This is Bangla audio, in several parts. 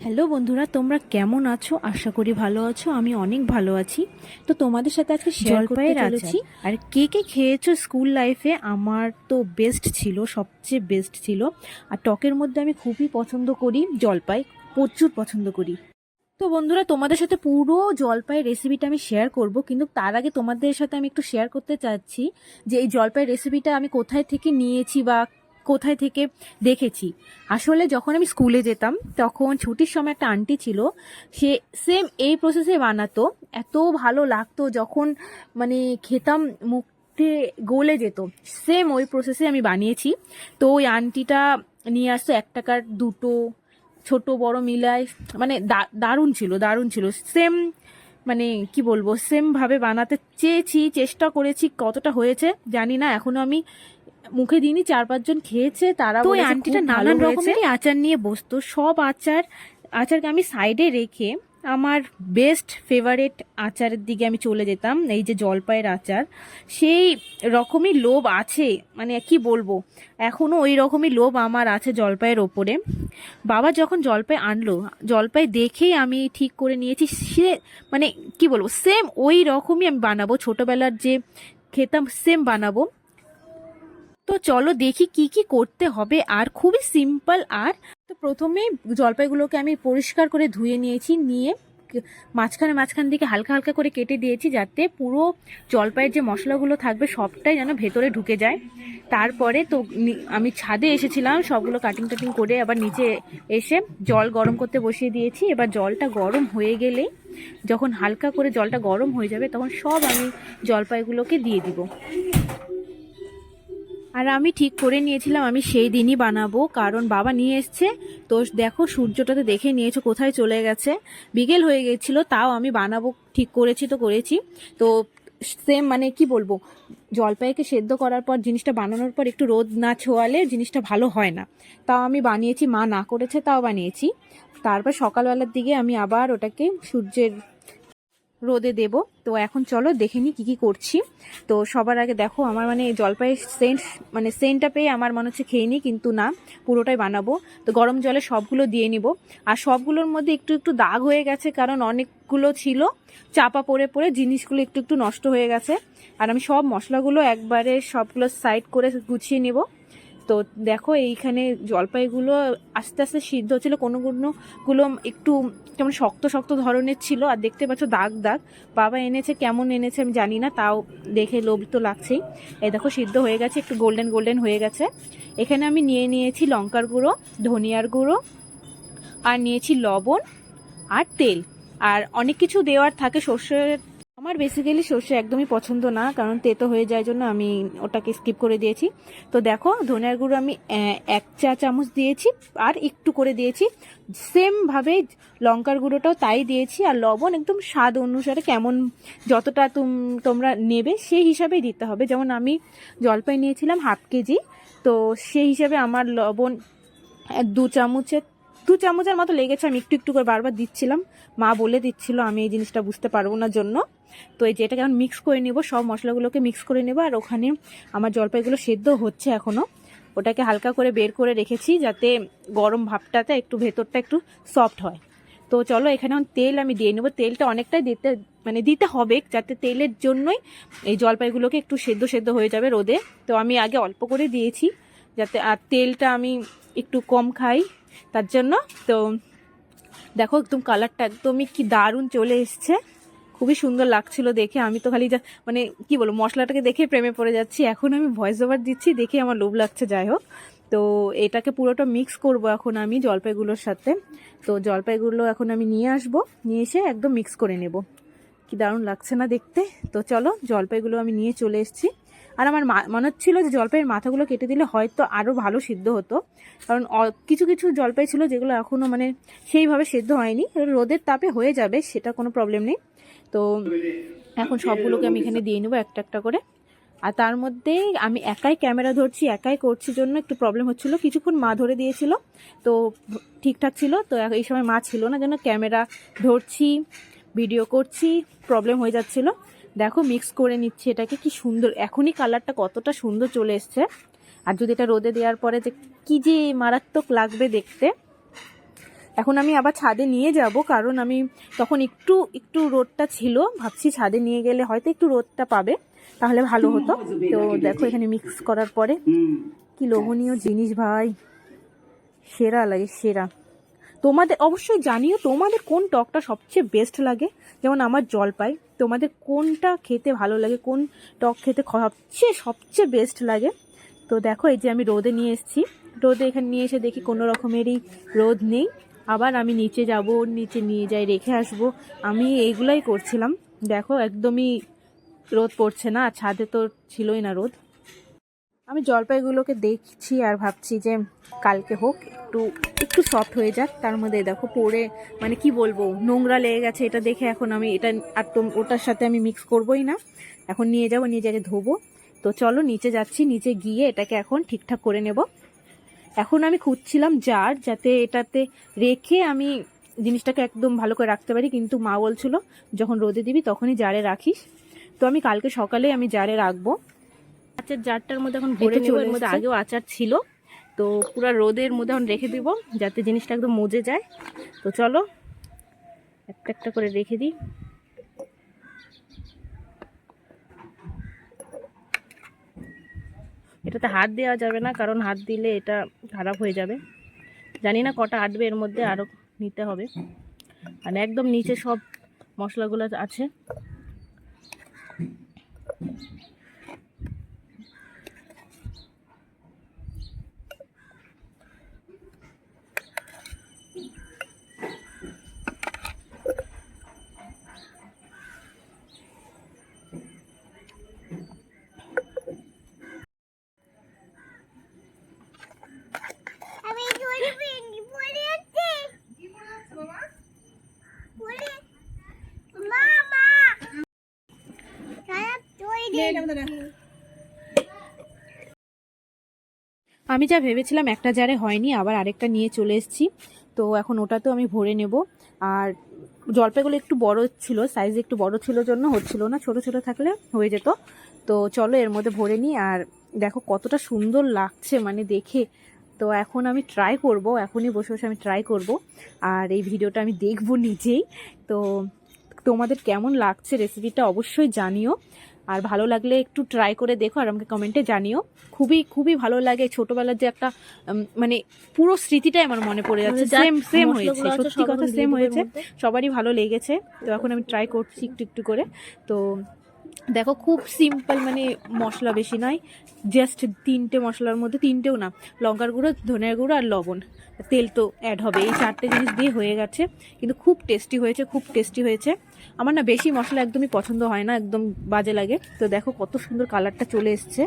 হ্যালো বন্ধুরা তোমরা কেমন আছো? আশা করি ভালো আছো আমি অনেক ভালো আছি। তো তোমাদের সাথে আজকে শেয়ার করতে জলপাইয়ের চলেছি। আর কে কে খেয়েছো স্কুল লাইফে আমার তো বেস্ট ছিল সবচেয়ে বেস্ট ছিল। আর টকের মধ্যে আমি খুবই পছন্দ করি জলপাই প্রচুর পছন্দ করি। তো বন্ধুরা তোমাদের সাথে পুরো জলপাই রেসিপিটা আমি শেয়ার করব কিন্তু তার আগে তোমাদের সাথে আমি একটু শেয়ার করতে চাচ্ছি যে এই জলপাই রেসিপিটা আমি কোথায় থেকে নিয়েছি বা কোথায় থেকে দেখেছি। আসলে যখন আমি স্কুলে যেতাম, তখন ছুটির সময় একটা আন্টি ছিল, সে সেম এই প্রসেসে বানাতো। এত ভালো লাগতো যখন মানে খেতাম মুখে গলে যেত। সেম ওই প্রসেসে আমি বানিয়েছি। তো ওই আন্টিটা নিয়ে আসতো এক টাকার দুটো, ছোট, বড় মিলায় মানে দারুণ ছিল দারুণ ছিল। সেম মানে কি বলব সেম ভাবে বানাতে চেয়েছি, চেষ্টা করেছি, কতটা হয়েছে জানি না। এখনও আমি মুখে দিইনি চার পাঁচজন খেয়েছে তারা তো আন্টিটা নানান হয়েছে। রকমেরই আচার নিয়ে বসতো সব আচার আচারকে আমি সাইডে রেখে আমার বেস্ট ফেভারেট আচারের দিকে আমি চলে যেতাম এই যে জলপাইয়ের আচার। সেই রকমই লোভ আছে মানে কি বলব এখনও ওই রকমই লোভ আমার আছে জলপাইয়ের ওপরে। বাবা যখন জলপাই আনলো জলপাই দেখেই আমি ঠিক করে নিয়েছি সে মানে কি বলব সেম ওই রকমই আমি বানাবো ছোটোবেলার যে খেতাম সেম বানাবো। তো চলো দেখি কি কি করতে হবে আর খুবই সিম্পল আর। তো প্রথমে জলপাইগুলোকে আমি পরিষ্কার করে ধুয়ে নিয়েছি, নিয়ে মাঝখানে মাঝখান দিকে হালকা হালকা করে কেটে দিয়েছি যাতে পুরো জলপাইয়ের যে মশলাগুলো থাকবে সবটাই যেন ভেতরে ঢুকে যায়। তারপরে তো আমি ছাদে এসেছিলাম, সবগুলো কাটিং টাটিং করে আবার নিচে এসে জল গরম করতে বসিয়ে দিয়েছি। এবার জলটা গরম হয়ে গেলে যখন হালকা করে জলটা গরম হয়ে যাবে তখন সব আমি জলপাইগুলোকে দিয়ে দিব। আর আমি ঠিক করে নিয়েছিলাম, আমি সেই দিনই বানাবো। কারণ বাবা নিয়ে এসছে। তো দেখো, সূর্যটাতে দেখে নিয়েছো কোথায় চলে গেছে। বিকেল হয়ে গেছিল, তাও আমি বানাবো, ঠিক করেছি তো করেছি। তো সেম মানে কি বলব, জলপাইকে সেদ্ধ করার পর, জিনিসটা বানানোর পর একটু রোদ না ছোঁয়ালে জিনিসটা ভালো হয় না। তাও আমি বানিয়েছি, মা না করেছে, তাও বানিয়েছি। তারপর সকালবেলার দিকে আমি আবার ওটাকে সূর্যের রোদে দেব। তো এখন চলো দেখে নিই কী কী করছি। তো সবার আগে দেখো, আমার মানে জলপাইয়ের সেন্ট মানে সেন্টটা পেয়ে আমার মনে হচ্ছে খেয়ে নিই কিন্তু না, পুরোটাই বানাবো। তো গরম জলে সবগুলো দিয়ে নিব। আর সবগুলোর মধ্যে একটু একটু দাগ হয়ে গেছে, কারণ অনেকগুলো ছিল, চাপা পড়ে পড়ে জিনিসগুলো একটু একটু নষ্ট হয়ে গেছে। আর আমি সব মশলাগুলো একবারে সবগুলো সাইড করে গুছিয়ে নেব। তো দেখো এইখানে জলপাইগুলো আস্তে আস্তে সিদ্ধ হচ্ছিল কোনো গুলো একটু কেমন শক্ত শক্ত ধরনের ছিল, আর দেখতে পাচ্ছ দাগ দাগ। বাবা এনেছে, কেমন এনেছে আমি জানি না, তাও দেখে লোভ তো লাগছেই। এই দেখো সিদ্ধ হয়ে গেছে, একটু গোল্ডেন গোল্ডেন হয়ে গেছে। এখানে আমি নিয়ে নিয়েছি লঙ্কার গুঁড়ো, ধনিয়ার গুঁড়ো, আর নিয়েছি লবণ আর তেল। আর অনেক কিছু দেওয়ার থাকে, সর্ষের আমার বেসিক্যালি সর্ষে একদমই পছন্দ না, কারণ তেতো হয়ে যায় জন্য আমি ওটাকে স্কিপ করে দিয়েছি। তো দেখো, ধনিয়ার গুঁড়ো আমি এক চা চামচ দিয়েছি, আর একটু করে দিয়েছি। সেমভাবে লঙ্কার গুঁড়োটাও তাই দিয়েছি, আর লবণ একদম স্বাদ অনুসারে কেমন যতটা তুম, তোমরা নেবে সেই হিসাবেই দিতে হবে। যেমন আমি জলপাই নিয়েছিলাম হাফ কেজি, তো সেই হিসাবে আমার লবণ দু চামচের দু চামচের মতো লেগেছে, আমি একটু একটু করে বারবার দিচ্ছিলাম। মা বলে দিচ্ছিল, আমি এই জিনিসটা বুঝতে পারব না জন্য। তো এই যে এটাকে এখন মিক্স করে নেব, সব মশলাগুলোকে মিক্স করে নেব, আর ওখানে আমার জলপাইগুলো সেদ্ধ হচ্ছে এখনও ওটাকে হালকা করে বের করে রেখেছি যাতে গরম ভাবটাতে একটু ভেতরটা একটু সফট হয়। তো চলো, এখানে এখন তেল আমি দিয়ে নেব। তেলটা অনেকটাই দিতে মানে দিতে হবে, যাতে তেলের জন্যই এই জলপাইগুলোকে একটু সেদ্ধ সেদ্ধ হয়ে যাবে রোদে। তো আমি আগে অল্প করে দিয়েছি। যাতে আর তেলটা আমি একটু কম খাই, তার জন্য তো দেখো একদম কালারটা একদমই কি দারুণ চলে এসছে। খুবই সুন্দর লাগছিল দেখে, আমি তো খালি যা মানে কি বলব, মশলাটাকে দেখে প্রেমে পড়ে যাচ্ছি। এখন আমি ভয়েস ওভার দিচ্ছি, দেখে আমার লোভ লাগছে, যাই হোক। তো এটাকে পুরোটা মিক্স করব এখন আমি জলপাইগুলোর সাথে। তো জলপাইগুলো এখন আমি নিয়ে আসব, নিয়ে এসে একদম মিক্স করে নেব। কি দারুণ লাগছে না দেখতে? তো চলো জলপাইগুলো আমি নিয়ে চলে এসেছি। আর আমার মনে হচ্ছিল যে জলপাইয়ের মাথাগুলো কেটে দিলে হয়তো আরও ভালো সিদ্ধ হতো। কারণ কিছু কিছু জলপাই ছিল যেগুলো এখনও মানে সেইভাবে সেদ্ধ হয়নি। রোদের তাপে হয়ে যাবে, সেটা কোনো প্রবলেম নেই। তো এখন সবগুলোকে আমি এখানে দিয়ে নেব একটা একটা করে। আর তার মধ্যে আমি একাই ক্যামেরা ধরছি, একাই করছি জন্য একটু প্রবলেম হচ্ছিল। কিছুক্ষণ মা ধরে দিয়েছিল, তো ঠিকঠাক ছিল। তো এই সময় মা ছিল না, যেন ক্যামেরা ধরছি ভিডিও করছি প্রবলেম হয়ে যাচ্ছিল। দেখো মিক্স করে নিচ্ছি এটাকে কি সুন্দর। এখনই কালারটা কতটা সুন্দর চলে এসছে। আর যদি এটা রোদে দেওয়ার পরে যে কি যে মারাত্মক লাগবে দেখতে। এখন আমি আবার ছাদে নিয়ে যাব কারণ আমি তখন একটু একটু রোদটা ছিল। ভাবছি ছাদে নিয়ে গেলে হয়তো একটু রোদটা পাবে তাহলে ভালো হতো। তো দেখো এখানে মিক্স করার পরে। কি লোভনীয় জিনিস ভাই। সেরা লাগে সেরা। তোমাদের, অবশ্যই জানিও তোমাদের কোন টকটা সবচেয়ে বেস্ট লাগে? যেমন আমার জলপাই, তোমাদের কোনটা খেতে ভালো লাগে? কোন টক খেতে সবচেয়ে সবচেয়ে বেস্ট লাগে? তো দেখো, এই যে আমি রোদে নিয়ে এসেছি। রোদে এখানে নিয়ে এসে দেখি কোনো রকমেরই রোদ নেই। আবার আমি নিচে যাব, নিচে নিয়ে যাই, রেখে আসব। আমি এইগুলাই করছিলাম। দেখো, একদমই রোদ পড়ছে না ছাদে তো ছিলই না রোদ। আমি জলপাইগুলোকে দেখছি আর ভাবছি যে কালকে হোক একটু একটু সফট হয়ে যাক। তার মধ্যে দেখো পরে মানে কি বলব, নোংরা লেগে গেছে এটা দেখে এখন আমি এটা আর তো ওটার সাথে আমি মিক্স করবোই না। এখন নিয়ে যাব, নিয়ে যাকে ধোবো। তো চলো নিচে যাচ্ছি, নিচে গিয়ে এটাকে এখন ঠিকঠাক করে নেব। এখন আমি খুঁজছিলাম জার যাতে এটাতে রেখে আমি জিনিসটাকে একদম ভালো করে রাখতে পারি। কিন্তু মা বলছিল, যখন রোদে দিবি তখনই জারে রাখিস। তো আমি কালকে সকালে আমি জারে রাখব। আচার জারটার মধ্যে এখন ভরে নেব এর মধ্যে আগেও আচার ছিল। তো পুরো রোদের মধ্যে এখন রেখে দিব যাতে জিনিসটা একদম মজে যায়। তো চলো একটা একটা করে রেখে দিই। এটাতে হাত দেওয়া যাবে না কারণ হাত দিলে এটা খারাপ হয়ে যাবে। জানি না কটা আটবে এর মধ্যে আরও নিতে হবে। আর একদম নিচে সব মশলাগুলো আছে আমি ধরে পেন্টি পড়ে যাচ্ছে পড়ে মামা সারা তৈরি আমি যা ভেবেছিলাম একটা জারে হয়নি আবার আরেকটা নিয়ে চলে এসেছি। তো এখন ওটাতেও আমি ভরে নেব। আর জলপাইগুলো একটু বড় ছিল সাইজ একটু বড় ছিল জন্য হচ্ছিল না ছোট ছোট থাকলে হয়ে যেত। তো চলো এর মধ্যে ভরে নিই। আর দেখো কতটা সুন্দর লাগছে মানে দেখে। তো এখন আমি ট্রাই করব এখনই বসে বসে আমি ট্রাই করব। আর এই ভিডিওটা আমি দেখব নিজেই। তো তোমাদের কেমন লাগছে রেসিপিটা অবশ্যই জানিও। আর ভালো লাগলে একটু ট্রাই করে দেখো আর আমাকে কমেন্টে জানিও। খুবই খুবই ভালো লাগে ছোটবেলার যে একটা মানে পুরো স্মৃতিটাই আমার মনে পড়ে যাচ্ছে। মানে সেম সেম হয়েছে সত্যি কথা সেম হয়েছে। সবারই ভালো লেগেছে। তো এখন আমি ট্রাই করছি একটু একটু করে। তো দেখো, খুব সিম্পল মানে মশলা বেশি নয় জাস্ট তিনটে মশলার মধ্যে তিনটেও না, লঙ্কার গুঁড়ো ধনের গুঁড়ো আর লবণ। তেল তো অ্যাড হবে, এই চারটে জিনিস দিয়ে হয়ে গেছে, কিন্তু খুব টেস্টি হয়েছে, খুব টেস্টি হয়েছে। আমার না বেশি মশলা একদমই পছন্দ হয় না, একদম বাজে লাগে। তো দেখো কত সুন্দর কালারটা চলে এসছে।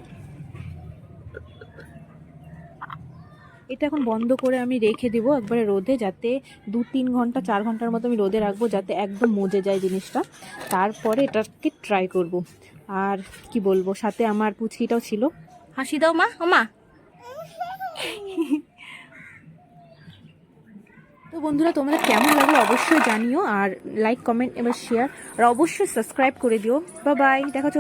এটা এখন বন্ধ করে আমি রেখে দিব একবারে রোদে যাতে দু তিন ঘণ্টা চার ঘণ্টার মতো আমি রোদে রাখব যাতে একদম মজে যায় জিনিসটা। তারপরে এটাকে ট্রাই করব। আর কি বলব সাথে আমার পুচকিটাও ছিল। হাসি দাও মা মা। তো বন্ধুরা তোমাদের কেমন লাগল অবশ্যই জানিও আর লাইক কমেন্ট এবার শেয়ার আর অবশ্যই সাবস্ক্রাইব করে দিও। বা বাই দেখা জন্য